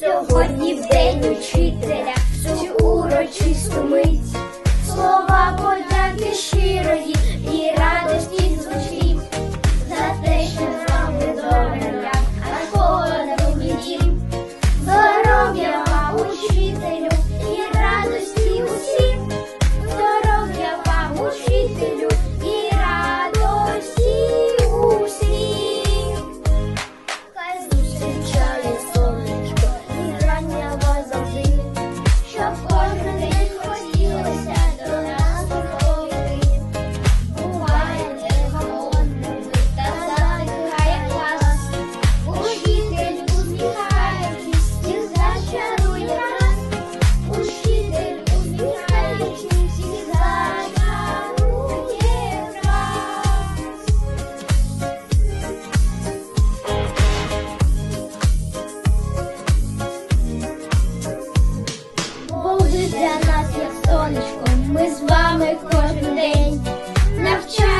Сьогодні в день учителя цю урочисту ми ми з вами кожен день навчаємо.